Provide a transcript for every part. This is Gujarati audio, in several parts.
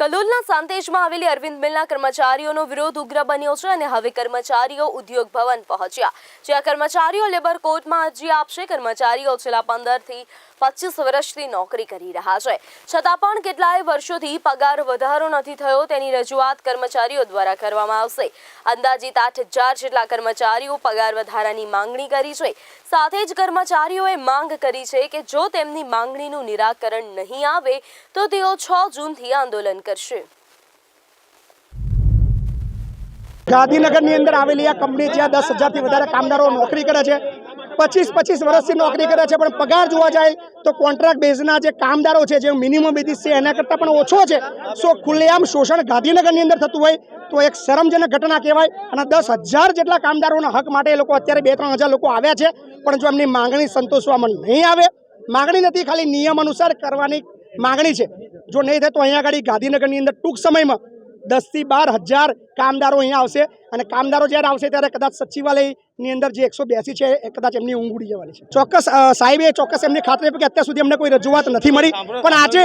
કલોલના સાંતેજમાં આવેલી અરવિંદ મિલના કર્મચારીઓનો વિરોધ ઉગ્ર બન્યો છે અને હવે કર્મચારીઓ ઉદ્યોગ ભવન પહોંચ્યા. જ્યાં કર્મચારીઓ લેબર કોર્ટમાં અરજી આપશે, કર્મચારીઓ છેલ્લા પંદરથી પચીસ વર્ષથી નોકરી કરી રહ્યા છે. છતાં પણ કેટલાય વર્ષોથી પગાર વધારો નથી થયો, તેની રજૂઆત કર્મચારીઓ દ્વારા કરવામાં આવશે. અંદાજિત આઠ હજાર જેટલા કર્મચારીઓ પગાર વધારાની માંગણી કરી છે. સાથે જ કર્મચારીઓએ માંગ કરી છે કે જો તેમની માંગણીનું નિરાકરણ નહીં આવે, તો તેઓ છ જૂનથી આંદોલન કરશે. ગાંધીનગરની અંદર આવેલી આ કંપની જ્યાં દસ હજારથી વધારે કામદારો નોકરી કરે છે. પચીસ પચીસ વર્ષથી નોકરી કરે છે, પણ પગાર જોવા જાય તો કોન્ટ્રાક્ટ બેઝના જે કામદારો છે, જે મિનિમમ બેઝિસ છે, એના કરતાં પણ ઓછો છે. સો ખુલ્લેઆમ શોષણ ગાંધીનગરની અંદર થતું હોય તો એક શરમજનક ઘટના કહેવાય અને દસ હજાર જેટલા કામદારોના હક માટે એ લોકો અત્યારે બે ત્રણ હજાર લોકો આવ્યા છે, પણ જો એમની માંગણી સંતોષવામાં નહીં આવે, માંગણી નથી, ખાલી નિયમ અનુસાર કરવાની માંગણી છે. જો નહીં થાય તો અહીંયા આગળ ગાંધીનગરની અંદર ટૂંક સમયમાં દસથી બાર હજાર કામદારો અહીંયા આવશે. અને કામદારો જ્યારે આવશે ત્યારે કદાચ સચિવાલયની અંદર જે એકસો બેસી છે એ કદાચ એમની ઊંઘ ઉડી જવાની છે. ચોક્કસ સાહેબ સાહેબે ચોક્કસ એમની ખાતરી કે અત્યાર સુધી અમને કોઈ રજૂઆત નથી મળી. પણ આજે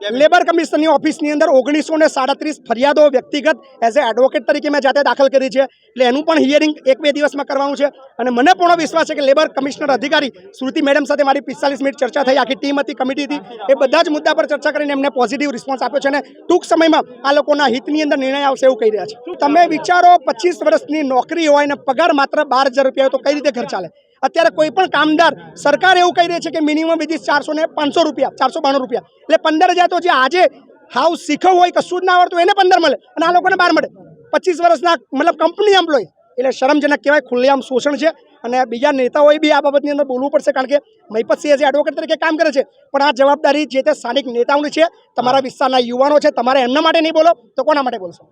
લેબર કમિશનની ઓફિસની અંદર ઓગણીસો ને સાડત્રીસ ફરિયાદો વ્યક્તિગત એઝ એ એડવોકેટ તરીકે મેં જાતે દાખલ કરી છે. એટલે એનું પણ હિયરિંગ એક બે દિવસમાં કરવાનું છે. અને મને પૂર્ણ વિશ્વાસ છે કે લેબર કમિશનર અધિકારી શ્રુતિ મેડમ સાથે મારી પિસ્તાલીસ મિનિટ ચર્ચા થઈ. આખી ટીમ હતી, કમિટી એ બધા જ મુદ્દા પર ચર્ચા કરીને એમને પોઝિટિવ રિસ્પોન્સ આપ્યો છે. અને ટૂંક સમયમાં આ લોકોના હિતની અંદર નિર્ણય આવશે એવું કહી રહ્યા છે. તમે વિચારો, પચીસ વર્ષની નોકરી હોય અને પગાર માત્ર બાર હજાર રૂપિયા હોય તો કઈ રીતે ઘર ચાલે? અત્યારે કોઈ પણ કામદાર સરકાર એવું કહી રહી છે કે મિનિમમ વેજીસ ચારસો ને પાંચસો રૂપિયા, ચારસો બાણું રૂપિયા. એટલે પંદર હજાર તો જે આજે હાવ શીખવ હોય કશું જ ના આવડતું એને પંદર મળે અને આ લોકોને બાર મળે. પચીસ વર્ષના મતલબ કંપની એમ્પ્લોય એટલે શરમજનક કહેવાય, ખુલ્લેઆમ શોષણ છે અને બીજા નેતાઓએ બી આ બાબતની અંદર બોલવું પડશે કારણ કે મહિપતસિંહ એઝ એડવોકેટ તરીકે કામ કરે છે, પણ આ જવાબદારી જે તે સ્થાનિક નેતાઓની છે, તમારા વિસ્તારના યુવાનો છે, તમારે એમના માટે નહીં બોલો, તો કોના માટે બોલશો?